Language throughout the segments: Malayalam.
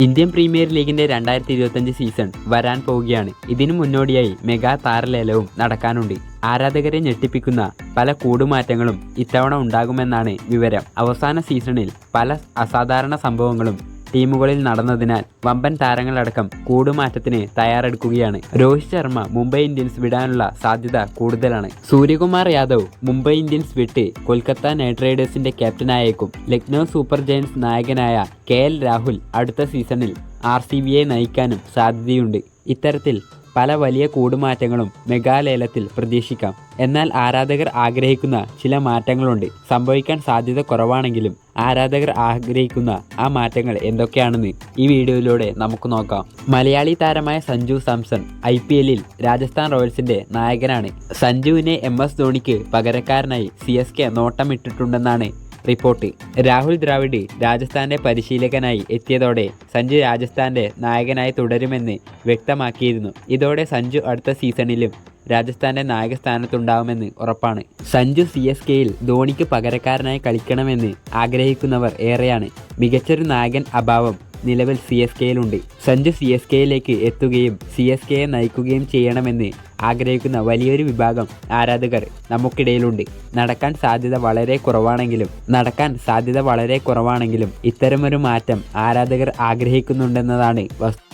ഇന്ത്യൻ പ്രീമിയർ ലീഗിന്റെ രണ്ടായിരത്തി ഇരുപത്തഞ്ച് സീസൺ വരാൻ പോവുകയാണ്. ഇതിനു മുന്നോടിയായി മെഗാ താരലേലവും നടക്കാനുണ്ട്. ആരാധകരെ ഞെട്ടിപ്പിക്കുന്ന പല കൂടുമാറ്റങ്ങളും ഇത്തവണ ഉണ്ടാകുമെന്നാണ് വിവരം. അവസാന സീസണിൽ പല അസാധാരണ സംഭവങ്ങളും ടീമുകളിൽ നടന്നതിനാൽ വമ്പൻ താരങ്ങളടക്കം കൂടുമാറ്റത്തിന് തയ്യാറെടുക്കുകയാണ്. രോഹിത് ശർമ്മ മുംബൈ ഇന്ത്യൻസ് വിടാനുള്ള സാധ്യത കൂടുതലാണ്. സൂര്യകുമാർ യാദവ് മുംബൈ ഇന്ത്യൻസ് വിട്ട് കൊൽക്കത്ത നൈറ്റ് റൈഡേഴ്സിന്റെ ക്യാപ്റ്റനായേക്കും ലക്നൗ സൂപ്പർ ജയൻസ് നായകനായ കെ എൽ രാഹുൽ അടുത്ത സീസണിൽ ആർ സി ബിയെ നയിക്കാനും സാധ്യതയുണ്ട്. ഇത്തരത്തിൽ പല വലിയ കൂടുമാറ്റങ്ങളും മെഗാലേലത്തിൽ പ്രതീക്ഷിക്കാം. എന്നാൽ ആരാധകർ ആഗ്രഹിക്കുന്ന ചില മാറ്റങ്ങളുണ്ട്. സംഭവിക്കാൻ സാധ്യത കുറവാണെങ്കിലും ആരാധകർ ആഗ്രഹിക്കുന്ന ആ മാറ്റങ്ങൾ എന്തൊക്കെയാണെന്ന് ഈ വീഡിയോയിലൂടെ നമുക്ക് നോക്കാം. മലയാളി താരമായ സഞ്ജു സാംസൺ ഐ പി എല്ലിൽ രാജസ്ഥാൻ റോയൽസിന്റെ നായകനാണ്. സഞ്ജുവിനെ എം എസ് ധോണിക്ക് പകരക്കാരനായി സി എസ് കെ നോട്ടമിട്ടിട്ടുണ്ടെന്നാണ് റിപ്പോർട്ട്. രാഹുൽ ദ്രാവിഡ് രാജസ്ഥാന്റെ പരിശീലകനായി എത്തിയതോടെ സഞ്ജു രാജസ്ഥാന്റെ നായകനായി തുടരുമെന്ന് വ്യക്തമാക്കിയിരുന്നു. ഇതോടെ സഞ്ജു അടുത്ത സീസണിലും രാജസ്ഥാന്റെ നായക സ്ഥാനത്തുണ്ടാവുമെന്ന് ഉറപ്പാണ്. സഞ്ജു സി എസ് കെയിൽ ധോണിക്ക് പകരക്കാരനായി കളിക്കണമെന്ന് ആഗ്രഹിക്കുന്നവർ ഏറെയാണ്. മികച്ചൊരു നായകൻ അഭാവം നിലവിൽ സി എസ് കെയിലുണ്ട്. സഞ്ജു സി എസ് കെയിലേക്ക് എത്തുകയും സി എസ് കെയെ നയിക്കുകയും ചെയ്യണമെന്ന് ആഗ്രഹിക്കുന്ന വലിയൊരു വിഭാഗം ആരാധകർ നമുക്കിടയിലുണ്ട്. നടക്കാൻ സാധ്യത വളരെ കുറവാണെങ്കിലും നടക്കാൻ സാധ്യത വളരെ കുറവാണെങ്കിലും ഇത്തരമൊരു മാറ്റം ആരാധകർ ആഗ്രഹിക്കുന്നുണ്ടെന്നതാണ് വസ്തു.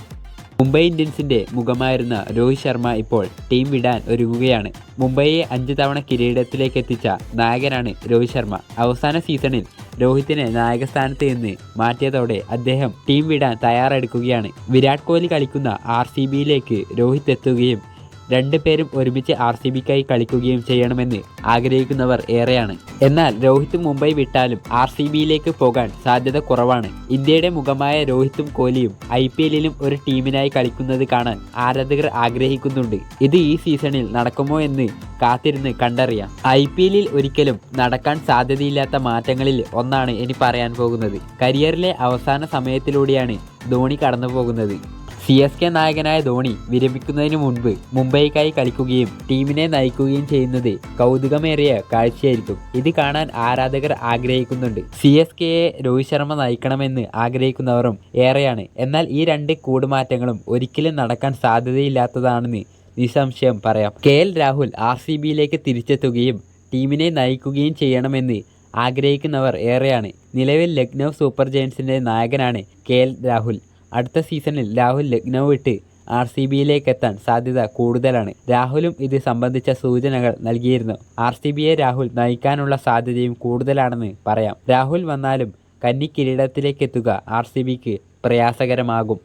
മുംബൈ ഇന്ത്യൻസിന്റെ മുഖമായിരുന്ന രോഹിത് ശർമ്മ ഇപ്പോൾ ടീം വിടാൻ ഒരുങ്ങുകയാണ്. മുംബൈയെ അഞ്ച് തവണ കിരീടത്തിലേക്ക് എത്തിച്ച നായകനാണ് രോഹിത് ശർമ്മ. അവസാന സീസണിൽ രോഹിത്തിനെ നായകസ്ഥാനത്ത് നിന്ന് മാറ്റിയതോടെ അദ്ദേഹം ടീം വിടാൻ തയ്യാറെടുക്കുകയാണ്. വിരാട് കോഹ്ലി കളിക്കുന്ന ആർ സി ബിയിലേക്ക് രോഹിത് എത്തുകയും രണ്ടുപേരും ഒരുമിച്ച് ആർ സി ബിക്കായി കളിക്കുകയും ചെയ്യണമെന്ന് ആഗ്രഹിക്കുന്നവർ ഏറെയാണ്. എന്നാൽ രോഹിത് മുംബൈ വിട്ടാലും ആർ സി ബിയിലേക്ക് പോകാൻ സാധ്യത കുറവാണ്. ഇന്ത്യയുടെ മുഖമായ രോഹിത്തും കോഹ്ലിയും ഐ പി എല്ലിലും ഒരു ടീമിനായി കളിക്കുന്നത് കാണാൻ ആരാധകർ ആഗ്രഹിക്കുന്നുണ്ട്. ഇത് ഈ സീസണിൽ നടക്കുമോ എന്ന് കാത്തിരുന്ന് കണ്ടറിയാം. ഐ പി എല്ലിൽ ഒരിക്കലും നടക്കാൻ സാധ്യതയില്ലാത്ത മാറ്റങ്ങളിൽ ഒന്നാണ് ഇനി പറയാൻ പോകുന്നത്. കരിയറിലെ അവസാന സമയത്തിലൂടെയാണ് ധോണി കടന്നു പോകുന്നത് സി എസ് കെ നായകനായ ധോണി വിരമിക്കുന്നതിന് മുൻപ് മുംബൈക്കായി കളിക്കുകയും ടീമിനെ നയിക്കുകയും ചെയ്യുന്നത് കൗതുകമേറിയ കാഴ്ചയായിരിക്കും. ഇത് കാണാൻ ആരാധകർ ആഗ്രഹിക്കുന്നുണ്ട്. സി എസ് കെയെ രോഹിത് ശർമ്മ നയിക്കണമെന്ന് ആഗ്രഹിക്കുന്നവരും ഏറെയാണ്. എന്നാൽ ഈ രണ്ട് കൂടുമാറ്റങ്ങളും ഒരിക്കലും നടക്കാൻ സാധ്യതയില്ലാത്തതാണെന്ന് നിസ്സംശയം പറയാം. K L Rahul R C ബിയിലേക്ക് തിരിച്ചെത്തുകയും ടീമിനെ നയിക്കുകയും ചെയ്യണമെന്ന് ആഗ്രഹിക്കുന്നവർ ഏറെയാണ്. നിലവിൽ ലക്നൗ സൂപ്പർ ജയൻസിന്റെ നായകനാണ് കെ എൽ രാഹുൽ. അടുത്ത സീസണിൽ രാഹുൽ ലക്നൗ വിട്ട് ആർ സി ബിയിലേക്ക് എത്താൻ സാധ്യത കൂടുതലാണ്. രാഹുലും ഇത് സംബന്ധിച്ച സൂചനകൾ നൽകിയിരുന്നു. ആർ സി ബിയെ രാഹുൽ നയിക്കാനുള്ള സാധ്യതയും കൂടുതലാണെന്ന് പറയാം. രാഹുൽ വന്നാലും കന്നി കിരീടത്തിലേക്ക് എത്തുക ആർ സി ബിക്ക് പ്രയാസകരമാകും.